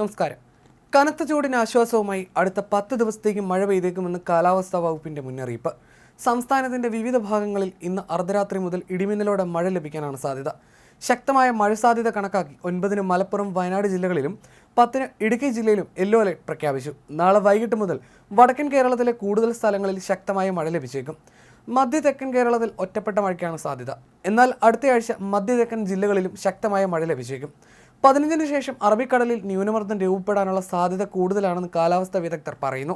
നമസ്കാരം. കനത്ത ചൂടിന് ആശ്വാസവുമായി അടുത്ത പത്ത് ദിവസത്തേക്ക് മഴ പെയ്തേക്കുമെന്ന് കാലാവസ്ഥാ വകുപ്പിന്റെ മുന്നറിയിപ്പ്. സംസ്ഥാനത്തിന്റെ വിവിധ ഭാഗങ്ങളിൽ ഇന്ന് അർദ്ധരാത്രി മുതൽ ഇടിമിന്നലോടെ മഴ ലഭിക്കാനാണ് സാധ്യത. ശക്തമായ മഴ സാധ്യത കണക്കാക്കി ഒൻപതിന് മലപ്പുറം വയനാട് ജില്ലകളിലും പത്തിന് ഇടുക്കി ജില്ലയിലും യെല്ലോ അലർട്ട് പ്രഖ്യാപിച്ചു. നാളെ വൈകിട്ട് മുതൽ വടക്കൻ കേരളത്തിലെ കൂടുതൽ സ്ഥലങ്ങളിൽ ശക്തമായ മഴ ലഭിച്ചേക്കും. മധ്യ തെക്കൻ കേരളത്തിൽ ഒറ്റപ്പെട്ട മഴയ്ക്കാണ് സാധ്യത. എന്നാൽ അടുത്തയാഴ്ച മധ്യ തെക്കൻ ജില്ലകളിലും ശക്തമായ മഴ ലഭിച്ചേക്കും. പതിനഞ്ചിന് ശേഷം അറബിക്കടലിൽ ന്യൂനമർദ്ദം രൂപപ്പെടാനുള്ള സാധ്യത കൂടുതലാണെന്ന് കാലാവസ്ഥാ വിദഗ്ധർ പറയുന്നു.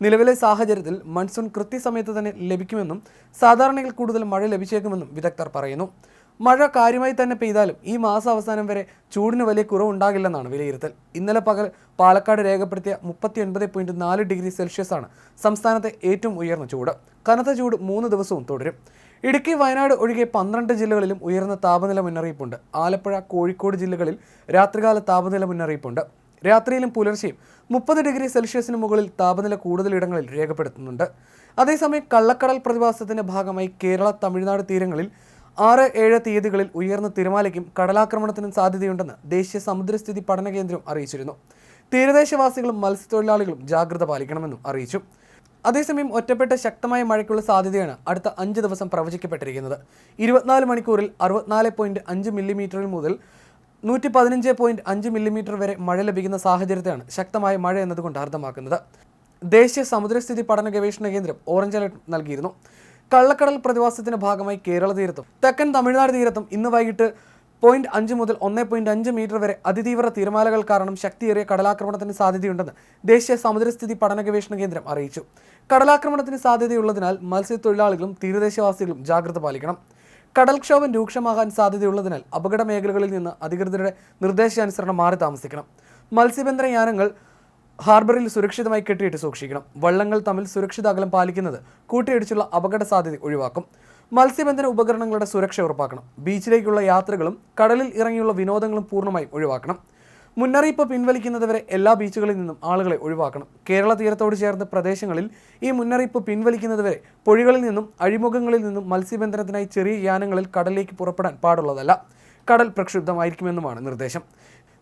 നിലവിലെ സാഹചര്യത്തിൽ മൺസൂൺ കൃത്യസമയത്ത് തന്നെ ലഭിക്കുമെന്നും സാധാരണയിൽ കൂടുതൽ മഴ ലഭിച്ചേക്കുമെന്നും വിദഗ്ധർ പറയുന്നു. മഴ കാര്യമായി തന്നെ പെയ്താലും ഈ മാസം അവസാനം വരെ ചൂടിന് വലിയ കുറവുണ്ടാകില്ലെന്നാണ് വിലയിരുത്തൽ. ഇന്നലെ പകൽ പാലക്കാട് രേഖപ്പെടുത്തിയ മുപ്പത്തി ഒൻപത് പോയിന്റ് നാല് ഡിഗ്രി സെൽഷ്യസാണ് സംസ്ഥാനത്തെ ഏറ്റവും ഉയർന്ന ചൂട്. കനത്ത ചൂട് മൂന്ന് ദിവസവും തുടരും. ഇടുക്കി വയനാട് ഒഴികെ പന്ത്രണ്ട് ജില്ലകളിലും ഉയർന്ന താപനില മുന്നറിയിപ്പുണ്ട്. ആലപ്പുഴ കോഴിക്കോട് ജില്ലകളിൽ രാത്രികാല താപനില മുന്നറിയിപ്പുണ്ട്. രാത്രിയിലും പുലർച്ചെയും മുപ്പത് ഡിഗ്രി സെൽഷ്യസിന് മുകളിൽ താപനില കൂടുതലിടങ്ങളിൽ രേഖപ്പെടുത്തുന്നുണ്ട്. അതേസമയം കള്ളക്കടൽ പ്രതിഭാസത്തിന്റെ ഭാഗമായി കേരള തമിഴ്നാട് തീരങ്ങളിൽ ആറ് ഏഴ് തീയതികളിൽ ഉയർന്ന തിരമാലയ്ക്കും കടലാക്രമണത്തിനും സാധ്യതയുണ്ടെന്ന് ദേശീയ സമുദ്രസ്ഥിതി പഠന കേന്ദ്രം അറിയിച്ചിരുന്നു. തീരദേശവാസികളും മത്സ്യത്തൊഴിലാളികളും ജാഗ്രത പാലിക്കണമെന്നും അറിയിച്ചു. അതേസമയം ഒറ്റപ്പെട്ട ശക്തമായ മഴയ്ക്കുള്ള സാധ്യതയാണ് അടുത്ത അഞ്ച് ദിവസം പ്രവചിക്കപ്പെട്ടിരിക്കുന്നത്. ഇരുപത്തിനാല് മണിക്കൂറിൽ അറുപത്തിനാല് പോയിന്റ് അഞ്ച് മില്ലിമീറ്ററിൽ മുതൽ നൂറ്റി പതിനഞ്ച് പോയിന്റ് അഞ്ച് മില്ലിമീറ്റർ വരെ മഴ ലഭിക്കുന്ന സാഹചര്യത്തെയാണ് ശക്തമായ മഴ എന്നതുകൊണ്ട് അർത്ഥമാക്കുന്നത്. ദേശീയ സമുദ്രസ്ഥിതി പഠന ഗവേഷണ കേന്ദ്രം ഓറഞ്ച് അലർട്ട് നൽകിയിരുന്നു. കള്ളക്കടൽ പ്രതിഭാസത്തിന്റെ ഭാഗമായി കേരള തീരത്തും തെക്കൻ തമിഴ്നാട് തീരത്തും ഇന്ന് വൈകിട്ട് പോയിന്റ് അഞ്ച് മുതൽ ഒന്ന് പോയിന്റ് അഞ്ച് മീറ്റർ വരെ അതിതീവ്ര തിരമാലകൾ കാരണം ശക്തിയേറിയ കടലാക്രമണത്തിന് സാധ്യതയുണ്ടെന്ന് ദേശീയ സമുദ്രസ്ഥിതി പഠന ഗവേഷണ കേന്ദ്രം അറിയിച്ചു. കടലാക്രമണത്തിന് സാധ്യതയുള്ളതിനാൽ മത്സ്യത്തൊഴിലാളികളും തീരദേശവാസികളും ജാഗ്രത പാലിക്കണം. കടൽക്ഷോഭം രൂക്ഷമാകാൻ സാധ്യതയുള്ളതിനാൽ അപകട മേഖലകളിൽ നിന്ന് അധികൃതരുടെ നിർദ്ദേശാനുസരണം മാറി താമസിക്കണം. മത്സ്യബന്ധന യാനങ്ങൾ ഹാർബറിൽ സുരക്ഷിതമായി കെട്ടിയിട്ട് സൂക്ഷിക്കണം. വള്ളങ്ങൾ തമ്മിൽ സുരക്ഷിത അകലം പാലിക്കുന്നത് കൂട്ടിയിടിച്ചുള്ള അപകട സാധ്യത ഒഴിവാക്കും. മത്സ്യബന്ധന ഉപകരണങ്ങളുടെ സുരക്ഷ ഉറപ്പാക്കണം. ബീച്ചിലേക്കുള്ള യാത്രകളും കടലിൽ ഇറങ്ങിയുള്ള വിനോദങ്ങളും പൂർണമായും ഒഴിവാക്കണം. മുന്നറിയിപ്പ് പിൻവലിക്കുന്നതുവരെ എല്ലാ ബീച്ചുകളിൽ നിന്നും ആളുകളെ ഒഴിവാക്കണം. കേരള തീരത്തോട് ചേർന്ന പ്രദേശങ്ങളിൽ ഈ മുന്നറിയിപ്പ് പിൻവലിക്കുന്നതുവരെ പുഴകളിൽ നിന്നും അഴിമുഖങ്ങളിൽ നിന്നും മത്സ്യബന്ധനത്തിനായി ചെറിയ യാനങ്ങളിൽ കടലിലേക്ക് പുറപ്പെടാൻ പാടുള്ളതല്ല. കടൽ പ്രക്ഷുബ്ധമായിരിക്കുമെന്നുമാണ് നിർദ്ദേശം.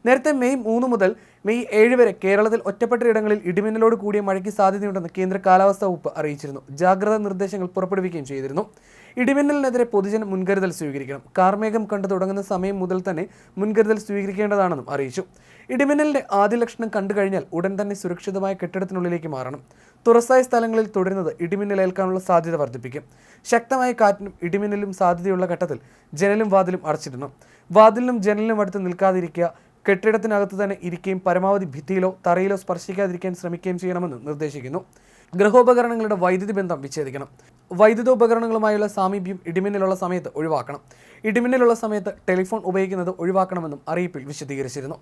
നേരത്തെ മെയ് മൂന്ന് മുതൽ മെയ് ഏഴ് വരെ കേരളത്തിൽ ഒറ്റപ്പെട്ട ഇടങ്ങളിൽ ഇടിമിന്നലോട് കൂടിയ മഴയ്ക്ക് സാധ്യതയുണ്ടെന്ന് കേന്ദ്ര കാലാവസ്ഥാ വകുപ്പ് അറിയിച്ചിരുന്നു. ജാഗ്രതാ നിർദ്ദേശങ്ങൾ പുറപ്പെടുവിക്കുകയും ചെയ്തിരുന്നു. ഇടിമിന്നലിനെതിരെ പൊതുജനം മുൻകരുതൽ സ്വീകരിക്കണം. കാർമേഘം കണ്ടു തുടങ്ങുന്ന സമയം മുതൽ തന്നെ മുൻകരുതൽ സ്വീകരിക്കേണ്ടതാണെന്നും അറിയിച്ചു. ഇടിമിന്നലിന്റെ ആദ്യ ലക്ഷണം കണ്ടു കഴിഞ്ഞാൽ ഉടൻ തന്നെ സുരക്ഷിതമായ കെട്ടിടത്തിനുള്ളിലേക്ക് മാറണം. തുറസായ സ്ഥലങ്ങളിൽ തുടരുന്നത് ഇടിമിന്നലേൽക്കാനുള്ള സാധ്യത വർദ്ധിപ്പിക്കും. ശക്തമായ കാറ്റിനും ഇടിമിന്നലും സാധ്യതയുള്ള ഘട്ടത്തിൽ ജനലും വാതിലും അടച്ചിടണം വാതിലിനും ജനലിനും അടുത്ത് നിൽക്കാതിരിക്കുക കെട്ടിടത്തിനകത്ത് തന്നെ ഇരിക്കുകയും പരമാവധി ഭിത്തിയിലോ തറയിലോ സ്പർശിക്കാതിരിക്കാൻ ശ്രമിക്കുകയും ചെയ്യണമെന്ന് നിർദ്ദേശിക്കുന്നു. ഗൃഹോപകരണങ്ങളുടെ വൈദ്യുതി ബന്ധം വിച്ഛേദിക്കണം. വൈദ്യുതോപകരണങ്ങളുമായുള്ള സാമീപ്യം ഇടിമിന്നലുള്ള സമയത്ത് ഒഴിവാക്കണം. ഇടിമിന്നലുള്ള സമയത്ത് ടെലിഫോൺ ഉപയോഗിക്കുന്നത് ഒഴിവാക്കണമെന്നും അറിയിപ്പിൽ വിശദീകരിച്ചിരുന്നു.